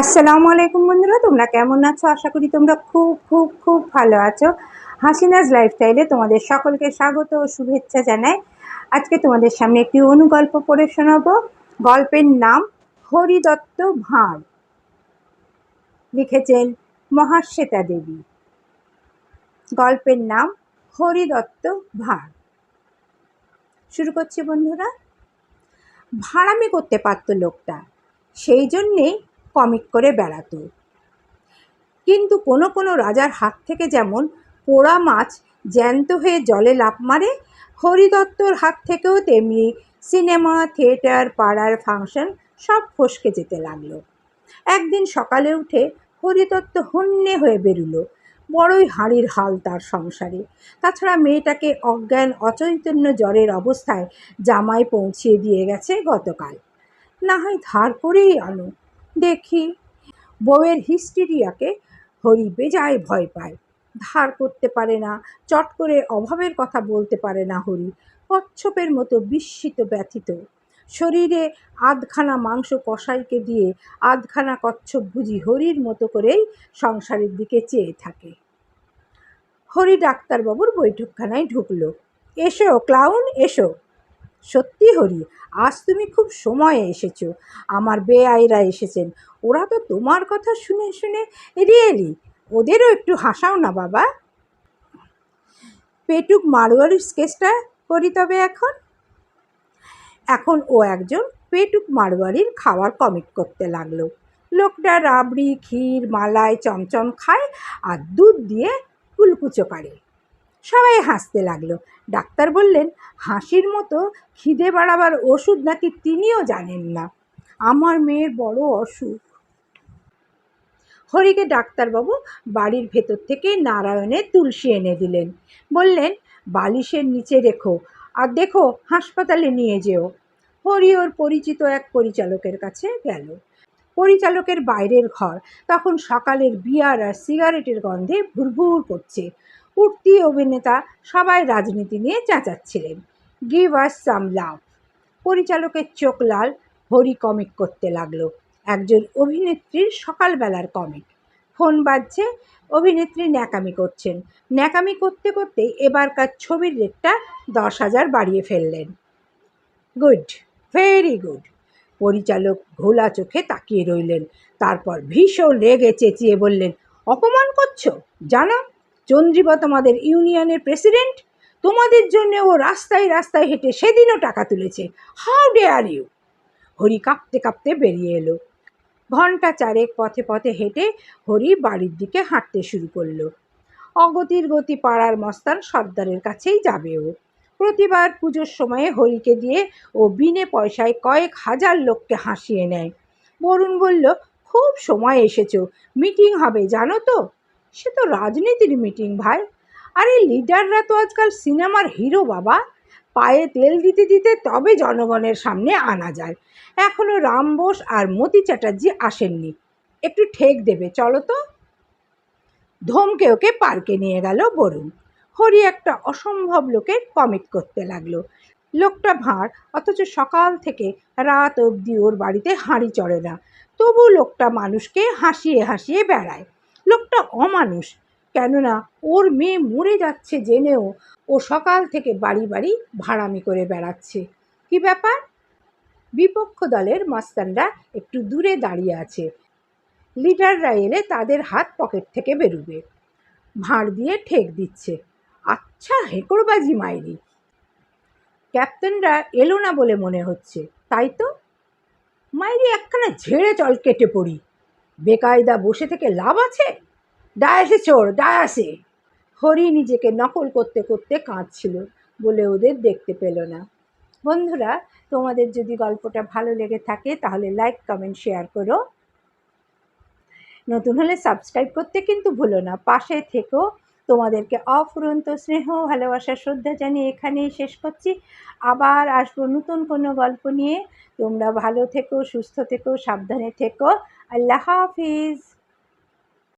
আসসালামু আলাইকুম বন্ধুরা, তোমরা কেমন আছো? আশা করি তোমরা খুব খুব খুব ভালো আছো। হাসিনাজ লাইফস্টাইলে তোমাদের সকলকে স্বাগত ও শুভেচ্ছা জানাই। আজকে তোমাদের সামনে একটি অনুগল্প পড়ে শোনাবো। গল্পের নাম হরিদত্ত ভাঁড়। লিখেছেন মহাশ্বেতা দেবী। গল্পের নাম হরিদত্ত ভাঁড়। শুরু করছি বন্ধুরা। ভাড়ামি করতে পারতো লোকটা। সেই জন্যেই কমিক করে বেড়াতো। কিন্তু কোনো কোনো রাজার হাত থেকে যেমন পোড়া মাছ জ্যান্ত হয়ে জলে লাফ মারে, হরিদত্তর হাত থেকেও তেমনি সিনেমা, থিয়েটার, পাড়ার ফাংশন সব ফসকে যেতে লাগল। একদিন সকালে উঠে হরিদত্ত হন্যে হয়ে বেরুলো, বড়ই হাঁড়ির হাল তার সংসারে। তাছাড়া মেয়েটাকে অজ্ঞান, অচৈতন্য জ্বরের অবস্থায় জামাই পৌঁছিয়ে দিয়ে গেছে গতকাল। না হয় ধার করেই আনো। দেখি। বউয়ের হিস্টেরিয়াকে হরি বেজায় ভয় পায়। ধার করতে পারে না, চট করে অভাবের কথা বলতে পারে না হরি। কচ্ছপের মতো বিস্মিত ব্যথিত। শরীরে আধখানা মাংস কষাইকে দিয়ে আধখানা কচ্ছপ বুঝি হরির মতো করেই সংসারের দিকে চেয়ে থাকে। হরি ডাক্তারবাবুর বৈঠকখানায় ঢুকলো। এসো, ক্লাউন, এসো। সত্যি হরি, আজ তুমি খুব সময়ে এসেছ। আমার বেআইরা এসেছেন। ওরা তো তোমার কথা শুনে শুনে রিয়েলি, ওদেরও একটু হাসাও না বাবা। পেটুক মারোয়ারির স্কেচটা করি তবে এখন। এখন ও একজন পেটুক মারোয়ারির খাওয়ার কমিট করতে লাগল। লোকটা রাবড়ি, ক্ষীর, মালাই, চমচম খায় আর দুধ দিয়ে কুলকুচো করে। সবাই হাসতে লাগল। ডাক্তার বললেন, হাসির মতো খিদে বাড়াবার ওষুধ নাকি তিনিও জানেন না। আমার মেয়ের বড় অসুখ। হরিকে ডাক্তারবাবু বাড়ির ভেতর থেকে নারায়ণের তুলসী এনে দিলেন। বললেন, বালিশের নিচে রেখো আর দেখো হাসপাতালে নিয়ে যেও। হরি ওর পরিচিত এক পরিচালকের কাছে গেল। পরিচালকের বাইরের ঘর তখন সকালের বিয়ার আর সিগারেটের গন্ধে ভুরভুর করছে। উঠতি অভিনেতা সবাই রাজনীতি নিয়ে চেঁচাচ্ছিলেন। গিভ আস সাম লাভ পরিচালকের চোখ লাল, হরি কমিক করতে লাগল। একজন অভিনেত্রীর সকালবেলার কমিক ফোন বাজছে, অভিনেত্রী ন্যাকামি করছেন। ন্যাকামি করতে করতে এবারকার ছবির রেটটা দশ হাজার বাড়িয়ে ফেললেন। গুড ভেরি গুড পরিচালক ঘোলা চোখে তাকিয়ে রইলেন। তারপর ভীষণ রেগে চেঁচিয়ে বললেন, অপমান করছ? জানো চন্দ্রিবা তোমাদের ইউনিয়নের প্রেসিডেন্ট। তোমাদের জন্য ও রাস্তায় রাস্তায় হেঁটে সেদিনও টাকা তুলেছে। How day are you Hari কাঁপতে কাঁপতে বেরিয়ে এলো। ঘণ্টা চারেক পথে পথে হেঁটে হরি বাড়ির দিকে হাঁটতে শুরু করল। অগতির গতি পাড়ার মস্তান সর্দারের কাছেই যাবে ও। প্রতিবার পুজোর সময়ে হরিকে দিয়ে ও বিনে পয়সায় কয়েক হাজার লোককে হাসিয়ে নেয়। বরুণ বলল, খুব সময় এসেছ। মিটিং হবে, জানো তো? সে তো রাজনীতির মিটিং ভাই। আরে লিডাররা তো আজকাল সিনেমার হিরো বাবা। পায়ে তেল দিতে দিতে তবে জনগণের সামনে আনা যায়। এখনও রাম বোস আর মতি চ্যাটার্জি আসেননি। একটু ঠেক দেবে, চলো তো। ধমকে ওকে পার্কে নিয়ে গেল বরুণ। হরি একটা অসম্ভব লোকের কমিট করতে লাগল। লোকটা ভাঁড়, অথচ সকাল থেকে রাত অবধি ওর বাড়িতে হাঁড়ি চড়ে না। তবু লোকটা মানুষকে হাসিয়ে হাসিয়ে বেড়ায়। লোকটা অমানুষ। কেননা ওর মেয়ে মরে যাচ্ছে জেনেও ও সকাল থেকে বাড়ি বাড়ি ভাড়ামি করে বেড়াচ্ছে। কি ব্যাপার? বিপক্ষ দলের মাস্তানরা একটু দূরে দাঁড়িয়ে আছে। লিডাররা এলে তাদের হাত পকেট থেকে বেরুবে। ভাঁড় দিয়ে ঠেক দিচ্ছে। আচ্ছা হেকড়বাজি মাইরি। ক্যাপ্টেনরা এলো না বলে মনে হচ্ছে, তাই তো? মাইরি একখানা ঝেড়ে চল কেটে পড়ি। বেকায়দা বসে থেকে লাভ আছে? ডায়াসে চোর, ডায়াসে। হরি নিজেকে নকল করতে করতে কাঁদছিল বলে ওদের দেখতে পেল না। বন্ধুরা, তোমাদের যদি গল্পটা ভালো লেগে থাকে তাহলে লাইক কমেন্ট শেয়ার করো। নতুন হলে সাবস্ক্রাইব করতে কিন্তু ভুলো না। পাশে থেকেও তোমাদেরকে অফুরন্ত স্নেহ, ভালোবাসা, শ্রদ্ধা জানিয়ে এখানেই শেষ করছি। আবার আসব নতুন কোনো গল্প নিয়ে। তোমরা ভালো থেকো, সুস্থ থেকো, সাবধানে থেকো। الله حافظ